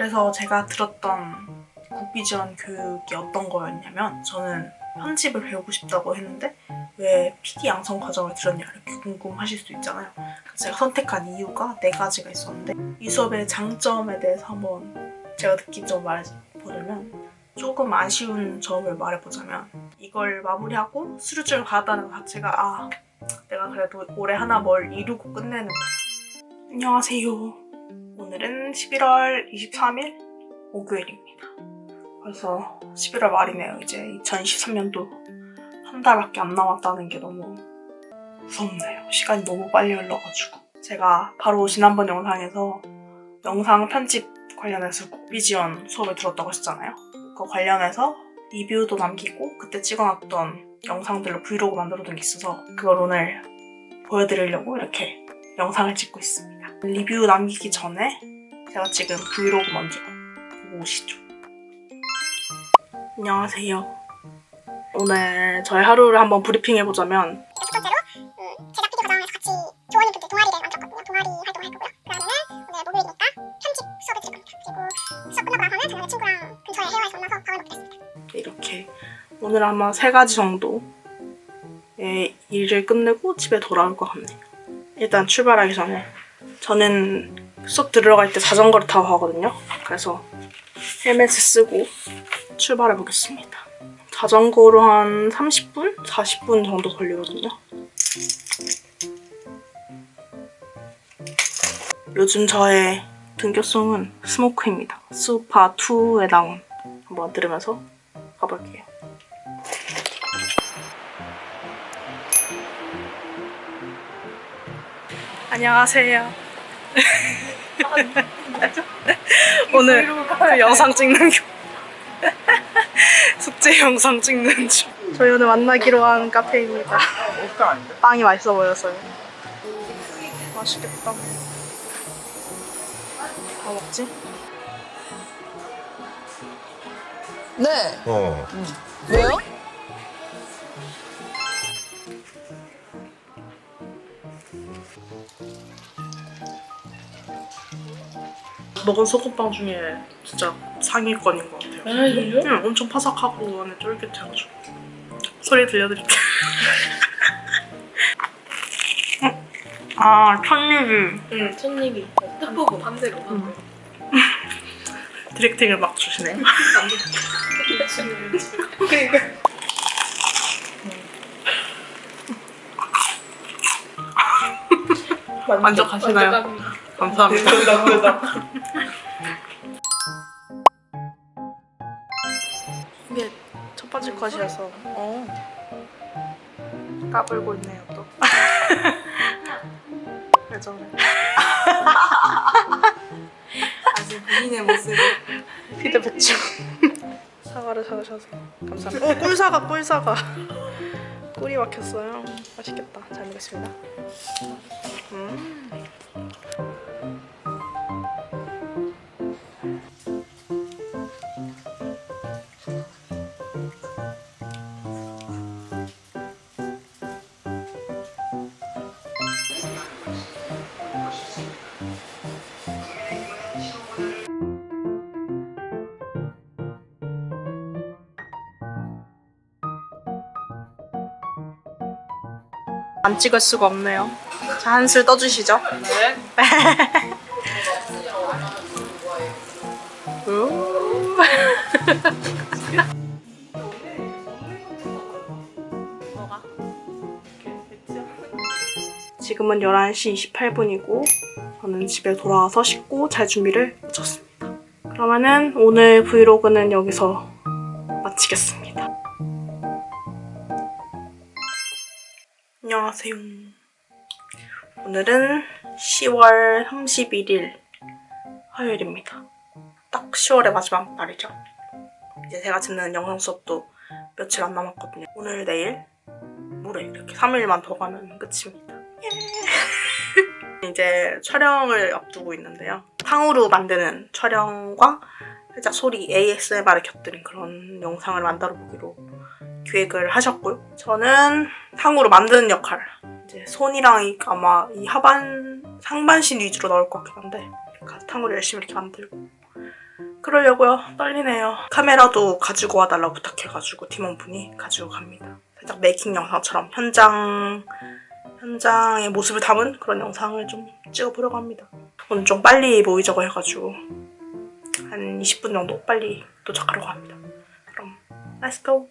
그래서 제가 들었던 국비 지원 교육이 어떤 거였냐면 저는 편집을 배우고 싶다고 했는데 왜 PD 양성 과정을 들었냐 이렇게 궁금하실 수 있잖아요. 제가 선택한 이유가 네 가지가 있었는데 이 수업의 장점에 대해서 한번 제가 느낀 점 말해보자면 조금 아쉬운 점을 말해보자면 이걸 마무리하고 수료증을 받았다는 것 자체가 아 내가 그래도 올해 하나 뭘 이루고 끝내는 안녕하세요. 오늘은 11월 23일 목요일입니다. 벌써 11월 말이네요. 이제 2023년도 한 달밖에 안 남았다는 게 너무 무섭네요. 시간이 너무 빨리 흘러가지고. 제가 바로 지난번 영상에서 영상 편집 관련해서 국비 지원 수업을 들었다고 했잖아요. 그거 관련해서 리뷰도 남기고 그때 찍어놨던 영상들로 브이로그 만들어둔 게 있어서 그걸 오늘 보여드리려고 이렇게 영상을 찍고 있습니다. 리뷰 남기기 전에 제가 지금 브이로그 먼저 보고 오시죠. 안녕하세요. 오늘 저의 하루를 한번 브리핑해보자면 첫 번째로 음, 제작 피디 과정에서 같이 조원님분들 동아리를 만들었거든요. 동아리 활동을 할 거고요. 그다음에는 오늘 목요일이니까 편집 수업을 들을 겁니다. 그리고 수업 끝나고 나서는 저녁에 친구랑 근처에 해외에서 만나서 밥을 먹겠습니다. 이렇게 오늘 아마 세 가지 정도의 일을 끝내고 집에 돌아올 것 같네요. 일단 출발하기 전에 저는 수업 들으러 갈때 자전거를 타고 가거든요. 그래서 헬멧을 쓰고 출발해 보겠습니다. 자전거로 한 30분? 40분 정도 걸리거든요. 요즘 저의 등교송은 스모크입니다. 수파 2에 나온 한번 들으면서 가볼게요. 안녕하세요. 오늘 그 영상 찍는 중. 숙제 영상 찍는 중. 저희 오늘 만나기로 한 카페입니다. 빵이 맛있어 보여서요. 맛있겠다. 뭐 먹지? 네. 어. 왜요? 먹은 소금빵 중에 진짜 상위권인 것 같아요. 아, 진짜? 응, 엄청 바삭하고 안에 쫄깃해가지고 소리 들려드릴게요. 어? 아, 첫입이 응, 첫 얘기. 끝부분. 반대로, 반대로. 디렉팅을 막 주시네요. 그러니까. 만족하시나요? 감사합니다. 컷이어서 어. 까불고 있네요 또. 왜 저래? 아직 본인의 모습을. 피드백 중. 사과를 사주셔서 감사합니다. 어, 꿀사과, 꿀사과. 꿀이 막혔어요. 맛있겠다. 잘 먹겠습니다. 음. 안 찍을 수가 없네요. 자, 한술 떠주시죠. 네. 우. 뭐가? 지금은 11시 28분이고 저는 집에 돌아와서 씻고 잘 준비를 마쳤습니다. 그러면은 오늘 브이로그는 여기서 마치겠습니다. 안녕하세요. 오늘은 10월 31일 화요일입니다. 딱 10월의 마지막 날이죠. 이제 제가 듣는 영상 수업도 며칠 안 남았거든요. 오늘, 내일, 모레 이렇게 3일만 더 가면 끝입니다. 예. 이제 촬영을 앞두고 있는데요. 탕후루 만드는 촬영과 살짝 소리 ASMR을 곁들인 그런 영상을 만들어 보기로 기획을 하셨고요. 저는 탕후루 만드는 역할. 이제 손이랑 이- 아마 이 하반 상반신 위주로 나올 것 같긴 한데 탕후루 열심히 이렇게 만들고 그러려고요. 떨리네요. 카메라도 가지고 와달라고 부탁해가지고 팀원분이 가지고 갑니다. 살짝 메이킹 영상처럼 현장 현장의 모습을 담은 그런 영상을 좀 찍어보려고 합니다. 오늘 좀 빨리 모이자고 해가지고 한 20분 정도 빨리 도착하려고 합니다. 그럼 let's.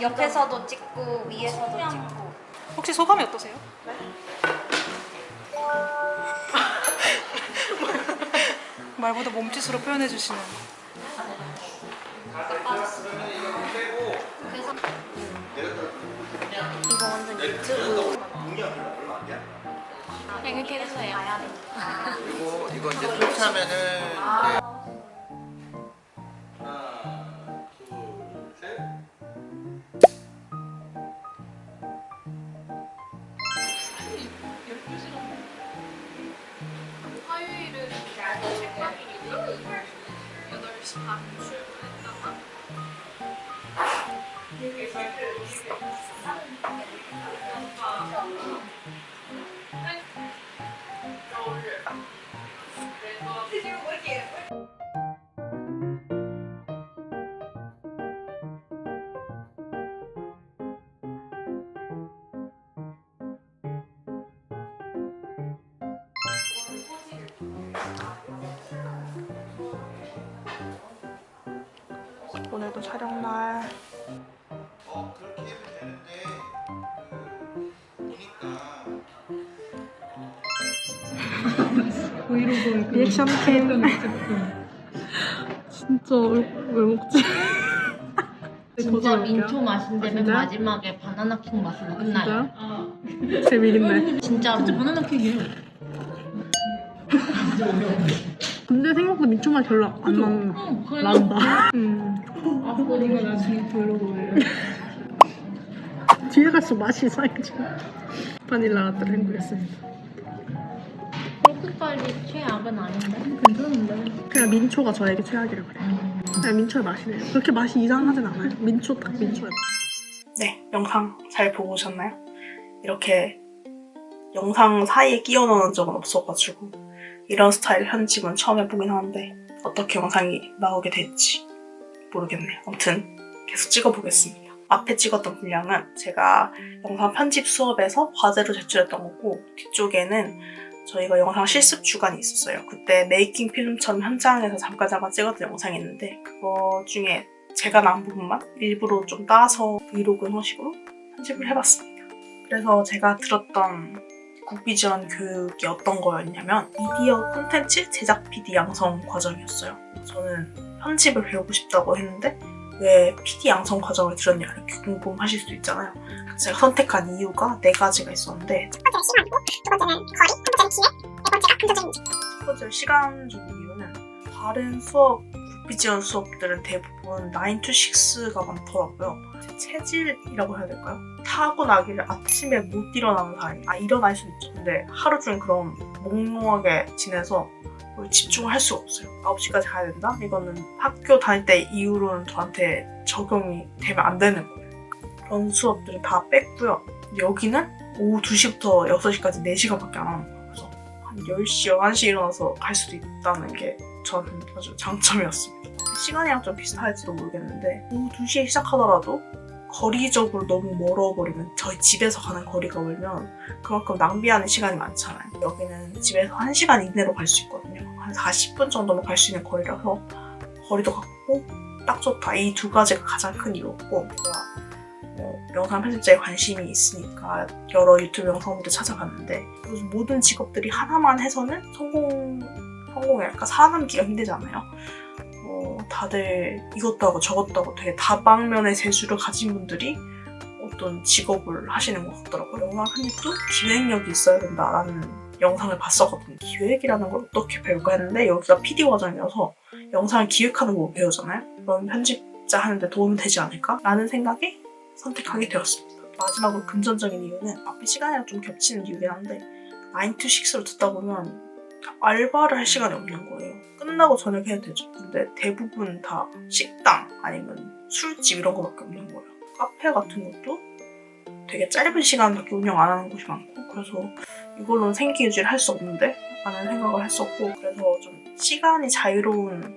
옆에서도 찍고 위에서도 찍고. 혹시 소감이 어떠세요? 말보다 몸짓으로 표현해 주시는. 이거 완전 유튜브. 이렇게 해서 봐야 돼 그리고 이거 이제 설치하면은 이제 오늘도 촬영날. 어 그렇게 해도 되는데 그 보니까 리액션 캠. 진짜 왜, 왜 먹지? 진짜 민초 맛인데 맨 진짜요? 마지막에 바나나 킹 맛으로 끝나요. 진짜로. 진짜 바나나 킹이에요. 근데 생각보다 민초 맛 별로 안 나는 응, 그래. 난다. 음. 이거 나중에 별로고 뒤에 갈수록 맛이 이상해져. 바닐라 라떼를 헹구겠습니다. 그렇게까지 최악은 아닌데. 그냥 민초가 저에게 최악이라 그래요. 그냥 민초의 맛이네요. 그렇게 맛이 이상하진 않아요. 민초 딱 민초의 맛. 네, 영상 잘 보고 오셨나요? 이렇게 영상 사이에 끼워 넣은 적은 없어가지고 이런 스타일 편집은 처음 해보긴 하는데 어떻게 영상이 나오게 될지 모르겠네요. 아무튼 계속 찍어보겠습니다. 앞에 찍었던 분량은 제가 영상 편집 수업에서 과제로 제출했던 거고 뒤쪽에는 저희가 영상 실습 주간이 있었어요. 그때 메이킹 필름처럼 현장에서 잠깐 잠깐 찍었던 영상이 있는데 그거 중에 제가 나온 부분만 일부러 좀 따서 브이로그 형식으로 편집을 해봤습니다. 그래서 제가 들었던 국비 지원 교육이 어떤 거였냐면 미디어 콘텐츠 제작 PD 양성 과정이었어요. 저는 편집을 배우고 싶다고 했는데 왜 PD 양성 과정을 들었냐 이렇게 궁금하실 수도 있잖아요. 제가 선택한 이유가 네 가지가 있었는데 첫 번째는 시간이고 두 번째는 거리, 세 번째는 기회, 네 번째가 금전적인 문제. 첫 번째로 시간적인 이유는 다른 수업, 국비 지원 수업들은 대부분 9 to 6가 많더라고요. 제 체질이라고 해야 될까요? 타고나기를 아침에 못 일어나는 사람이 아 일어날 수는 있죠. 근데 하루 종일 그런 몽롱하게 지내서 뭘 집중을 할 수가 없어요. 9시까지 가야 된다? 이거는 학교 다닐 때 이후로는 저한테 적용이 되면 안 되는 거예요. 그런 수업들은 다 뺐고요. 여기는 오후 2시부터 6시까지 4시간밖에 안 하는 거예요. 그래서 한 10시, 11시에 일어나서 갈 수도 있다는 게 저는 아주 장점이었습니다. 시간이랑 좀 비슷할지도 모르겠는데 오후 2시에 시작하더라도 거리적으로 너무 멀어버리면 저희 집에서 가는 거리가 멀면 그만큼 낭비하는 시간이 많잖아요. 여기는 집에서 1시간 이내로 갈 수 있거든요. 한 40분 정도면 갈 수 있는 거리라서 거리도 같고 딱 좋다. 이 두 가지가 가장 큰 이유였고 제가 어, 영상 편집자에 관심이 있으니까 여러 유튜브 영상들을 찾아봤는데 모든 직업들이 하나만 해서는 성공 성공이랄까 살아남기가 힘들잖아요. 어, 다들 이것도 하고 저것도 하고 되게 다방면의 재주를 가진 분들이 어떤 직업을 하시는 것 같더라고요. 영상 편집도 기획력이 있어야 된다라는 영상을 봤었거든요. 기획이라는 걸 어떻게 배울까 했는데 여기가 PD 과정이어서 영상을 기획하는 거 배우잖아요. 그럼 편집자 하는데 도움이 되지 않을까? 라는 생각에 선택하게 되었습니다. 마지막으로 금전적인 이유는 앞에 시간이랑 좀 겹치는 이유긴 한데 9 to 6로 듣다 보면 알바를 할 시간이 없는 거예요. 끝나고 저녁 해야 되죠. 근데 대부분 다 식당 아니면 술집 이런 거밖에 없는 거예요. 카페 같은 것도 되게 짧은 시간밖에 운영 안 하는 곳이 많고 그래서 이걸로는 생계 유지를 할 수 없는데 라는 생각을 했었고 그래서 좀 시간이 자유로운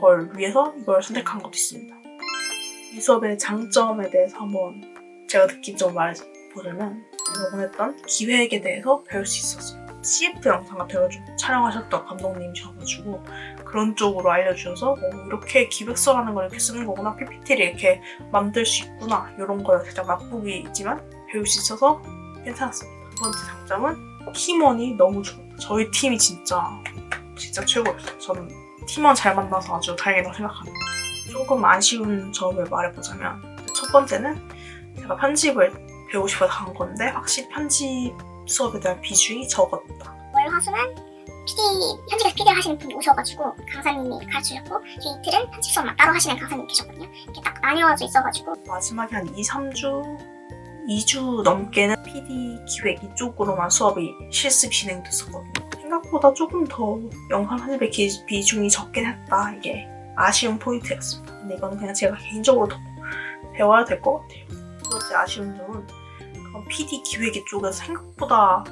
걸 위해서 이걸 선택한 것도 있습니다. 이 수업의 장점에 대해서 한번 제가 느낀 점을 말해보자면 제가 원했던 기획에 대해서 배울 수 있었어요. CF 영상 좀 촬영하셨던 감독님이셔가지고 그런 쪽으로 알려주셔서 어, 이렇게 기획서라는 걸 이렇게 쓰는 거구나 PPT를 이렇게 만들 수 있구나 이런 걸 살짝 맛보기지만 배울 수 있어서 괜찮았습니다. 두 번째 장점은 팀원이 너무 좋았다. 저희 팀이 진짜 진짜 최고였어요. 저는 팀원 잘 만나서 아주 다행이라고 생각합니다. 조금 아쉬운 점을 말해보자면 첫 번째는 제가 편집을 배우고 싶어서 간 건데 확실히 편집 수업에 대한 비중이 적었다. 월화수는 PD 현직에서 PD를 하시는 분이 오셔가지고 강사님이 가르치셨고 그 이틀은 편집 수업만 따로 하시는 강사님 계셨거든요. 이렇게 딱 나뉘어져 있어가지고 마지막에 한 2, 3주, 2주 넘게는 PD 기획 이쪽으로만 수업이 실습 진행됐었거든요. 생각보다 조금 더 영상 편집의 기- 비중이 적긴 했다. 이게 아쉬운 포인트였습니다. 근데 이거는 그냥 제가 개인적으로 더 배워야 될 것 같아요. 두 번째 아쉬운 점은 PD 기획 쪽에서 생각보다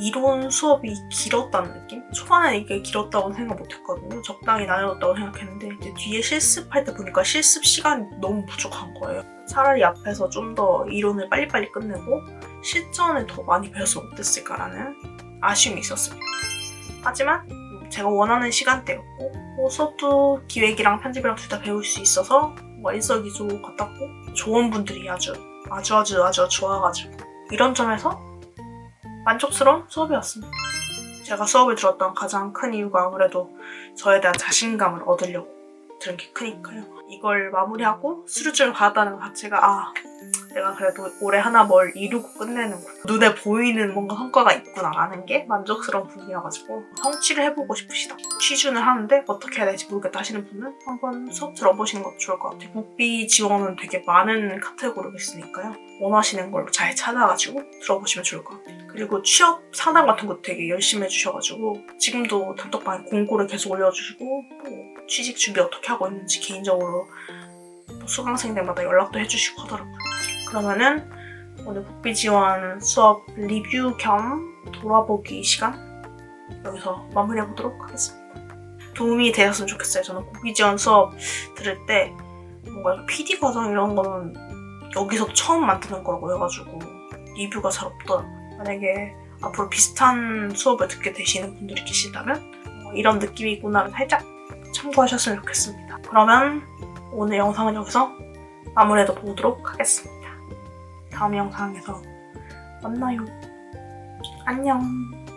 이론 수업이 길었다는 느낌? 초반에 이게 길었다고 생각 못 했거든요. 적당히 나뉘었다고 생각했는데 이제 뒤에 실습할 때 보니까 실습 시간이 너무 부족한 거예요. 차라리 앞에서 좀 더 이론을 빨리빨리 끝내고 실전을 더 많이 배웠으면 어땠을까라는 아쉬움이 있었습니다. 하지만 제가 원하는 시간대였고 뭐 수업도 기획이랑 편집이랑 둘 다 배울 수 있어서 뭔가 일석이조 같았고 조원분들이 아주 아주 아주 아주 좋아가지고 이런 점에서 만족스러운 수업이었습니다. 제가 수업을 들었던 가장 큰 이유가 아무래도 저에 대한 자신감을 얻으려고 들은 게 크니까요. 이걸 마무리하고 수료증을 받았다는 것 자체가 아 내가 그래도 올해 하나 뭘 이루고 끝내는구나 눈에 보이는 뭔가 성과가 있구나라는 게 만족스러운 부분이어가지고 성취를 해보고 싶으시다 취준을 하는데 어떻게 해야 될지 모르겠다 하시는 분은 한번 수업 들어보시는 것도 좋을 것 같아요 국비 지원은 되게 많은 카테고리가 있으니까요 원하시는 걸로 잘 찾아가지고 들어보시면 좋을 것 같아요 그리고 취업 상담 같은 것도 되게 열심히 해주셔가지고 지금도 단톡방에 공고를 계속 올려주시고 뭐 취직 준비 어떻게 하고 있는지 개인적으로 뭐 수강생들마다 연락도 해주시고 하더라고요. 그러면은 오늘 국비 지원 수업 리뷰 겸 돌아보기 시간 여기서 마무리해 보도록 하겠습니다. 도움이 되셨으면 좋겠어요. 저는 국비 지원 수업 들을 때 뭔가 PD 과정 이런 거는 여기서 처음 만드는 거라고 해가지고 리뷰가 잘 없더라고요. 만약에 앞으로 비슷한 수업을 듣게 되시는 분들이 계시다면 어, 이런 느낌이구나를 살짝 참고하셨으면 좋겠습니다. 그러면 오늘 영상은 여기서 마무리해 보도록 하겠습니다. 다음 영상에서 만나요. 안녕.